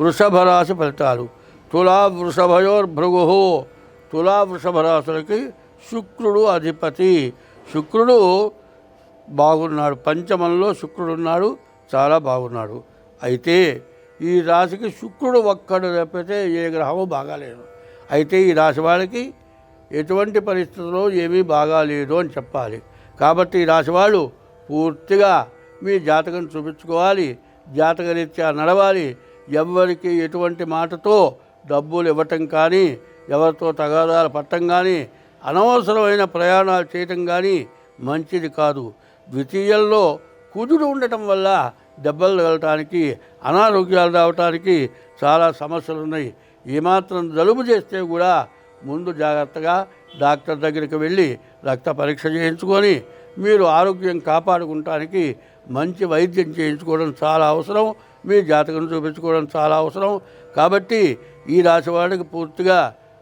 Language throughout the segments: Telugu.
వృషభ రాశి ఫలితాలు తులా వృషభయోర్భృగు తులా వృషభ రాశులకి శుక్రుడు అధిపతి. శుక్రుడు బాగున్నాడు. పంచమంలో శుక్రుడు ఉన్నాడు చాలా బాగున్నాడు. అయితే ఈ రాశికి శుక్రుడు ఒక్కడు తప్పితే ఏ గ్రహము బాగాలేదు. అయితే ఈ రాశి వాళ్ళకి ఎటువంటి పరిస్థితుల్లో ఏమీ బాగాలేదు అని చెప్పాలి. కాబట్టి ఈ రాశి వాళ్ళు పూర్తిగా మీ జాతకం చూపించుకోవాలి. జాతకరీత్యా నడవాలి. ఎవరికి ఎటువంటి మాటతో డబ్బులు ఇవ్వటం కానీ ఎవరితో తగాదాలు పట్టం కానీ అనవసరమైన ప్రయాణాలు చేయటం కానీ మంచిది కాదు. ద్వితీయంలో కుదురు ఉండటం వల్ల దెబ్బలు తగలటానికి అనారోగ్యాలు రావటానికి చాలా సమస్యలు ఉన్నాయి ఏమాత్రం జలుబు చేస్తే కూడా ముందు జాగ్రత్తగా డాక్టర్ దగ్గరికి వెళ్ళి రక్త పరీక్ష చేయించుకొని మీరు ఆరోగ్యం కాపాడుకుంటానికి మంచి వైద్యం చేయించుకోవడం చాలా అవసరం. మీ జాతకం చూపించుకోవడం చాలా అవసరం. కాబట్టి ఈ రాశి వాళ్ళకి పూర్తిగా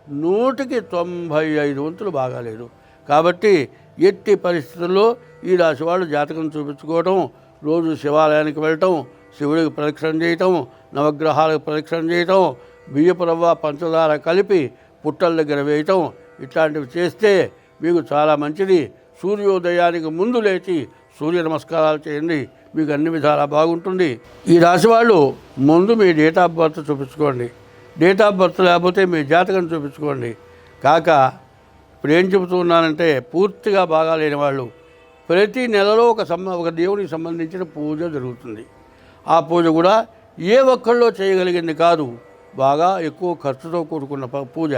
నూటికి తొంభై ఐదు వంతులు బాగాలేదు. కాబట్టి ఎట్టి పరిస్థితుల్లో ఈ రాశి వాళ్ళు జాతకం చూపించుకోవటం రోజు శివాలయానికి వెళ్ళటం శివుడికి ప్రదక్షిణ చేయటం నవగ్రహాలకు ప్రదక్షిణ చేయటం బియ్యపు రవ్వ పంచదార కలిపి పుట్టల దగ్గర వేయటం ఇట్లాంటివి చేస్తే మీకు చాలా మంచిది. సూర్యోదయానికి ముందు లేచి సూర్య నమస్కారాలు చేయండి. మీకు అన్ని విధాలా బాగుంటుంది. ఈ రాశి వాళ్ళు ముందు మీ డేట్ ఆఫ్ బర్త్ చూపించుకోండి. డేట్ ఆఫ్ బర్త్ లేకపోతే మీ జాతకం చూపించుకోండి. కాక ఇప్పుడు ఏం చెబుతున్నానంటే పూర్తిగా బాగా లేని వాళ్ళు ప్రతి నెలలో ఒక సంబ ఒక దేవునికి సంబంధించిన పూజ జరుగుతుంది. ఆ పూజ కూడా ఏ ఒక్కళ్ళో చేయగలిగింది కాదు. బాగా ఎక్కువ ఖర్చుతో కూడుకున్న ప- పూజ.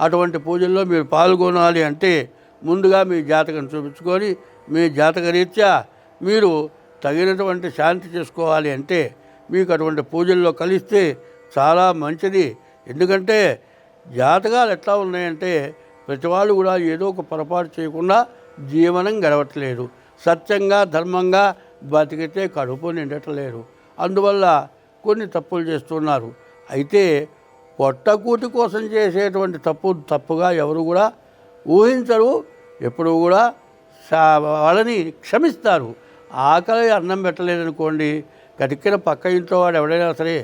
అటువంటి పూజల్లో మీరు పాల్గొనాలి అంటే ముందుగా మీ జాతకం చూపించుకొని మీ జాతక రీత్యా మీరు తగినటువంటి శాంతి చేసుకోవాలి అంటే మీకు అటువంటి పూజల్లో కలిస్తే చాలా మంచిది. ఎందుకంటే జాతకాలు ఎట్లా ఉన్నాయంటే ప్రతి వాళ్ళు కూడా ఏదో ఒక పొరపాటు చేయకుండా జీవనం గడవట్లేదు. సత్యంగా ధర్మంగా బతికితే కడుపు నిండటలేరు అందువల్ల కొన్ని తప్పులు చేస్తున్నారు. అయితే పొట్టకూటి కోసం చేసేటువంటి తప్పు తప్పుగా ఎవరు కూడా ఊహించరు ఎప్పుడు కూడా వాళ్ళని క్షమిస్తారు. ఆకలి అన్నం పెట్టలేదనుకోండి గతికిన పక్క ఇంట్లో వాడు ఎవడైనా సరే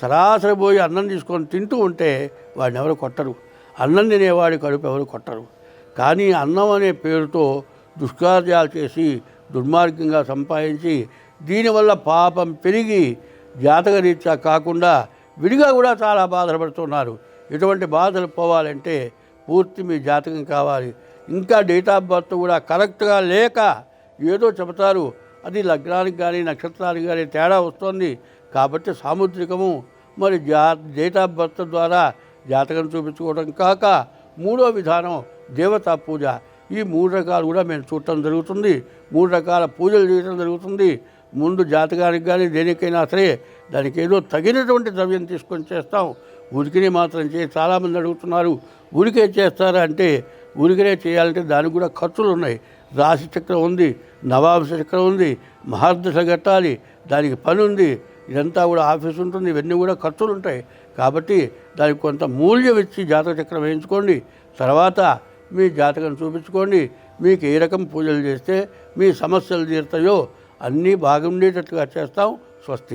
సరాసరి పోయి అన్నం తీసుకొని తింటూ ఉంటే వాడిని ఎవరు కొట్టరు. అన్నం తినేవాడి కడుపు ఎవరు కొట్టరు. కానీ అన్నం అనే పేరుతో దుష్కార్యాలు చేసి దుర్మార్గంగా సంపాదించి దీనివల్ల పాపం పెరిగి జాతకరీత్యా కాకుండా విడిగా కూడా చాలా బాధలు పడుతున్నారు. ఇటువంటి బాధలు పోవాలంటే పూర్తి మీ జాతకం కావాలి. ఇంకా డేట్ ఆఫ్ బర్త్ కూడా కరెక్ట్గా లేక ఏదో చెబుతారు. అది లగ్నానికి కానీ నక్షత్రానికి కానీ తేడా వస్తుంది. కాబట్టి సాముద్రికము. మరి జా డేట్ ఆఫ్ బర్త్ ద్వారా జాతకం చూపించుకోవడం కాక మూడో విధానం దేవతా పూజ. ఈ మూడు రకాలు కూడా మేము చూడటం జరుగుతుంది. మూడు రకాల పూజలు చేయడం జరుగుతుంది. ముందు జాతకానికి కానీ దేనికైనా సరే దానికి ఏదో తగినటువంటి ద్రవ్యం తీసుకొని చేస్తాం. ఉరికినే మాత్రం చేసి చాలామంది అడుగుతున్నారు ఉరికే చేస్తారా అంటే ఉరికినే చేయాలంటే దానికి కూడా ఖర్చులు ఉన్నాయి. రాశి చక్రం ఉంది నవాబు చక్రం ఉంది మహాదశ కట్టాలి దానికి పని ఉంది ఇదంతా కూడా ఆఫీస్ ఉంటుంది ఇవన్నీ కూడా ఖర్చులు ఉంటాయి. కాబట్టి దానికి కొంత మూల్యం ఇచ్చి జాతక చక్రం వేయించుకోండి. తర్వాత మీ జాతకం చూపించుకోండి. మీకు ఏ రకం పూజలు చేస్తే మీ సమస్యలు తీరుతాయో అన్నీ బాగుండేటట్టుగా చేస్తాం స్వస్తి.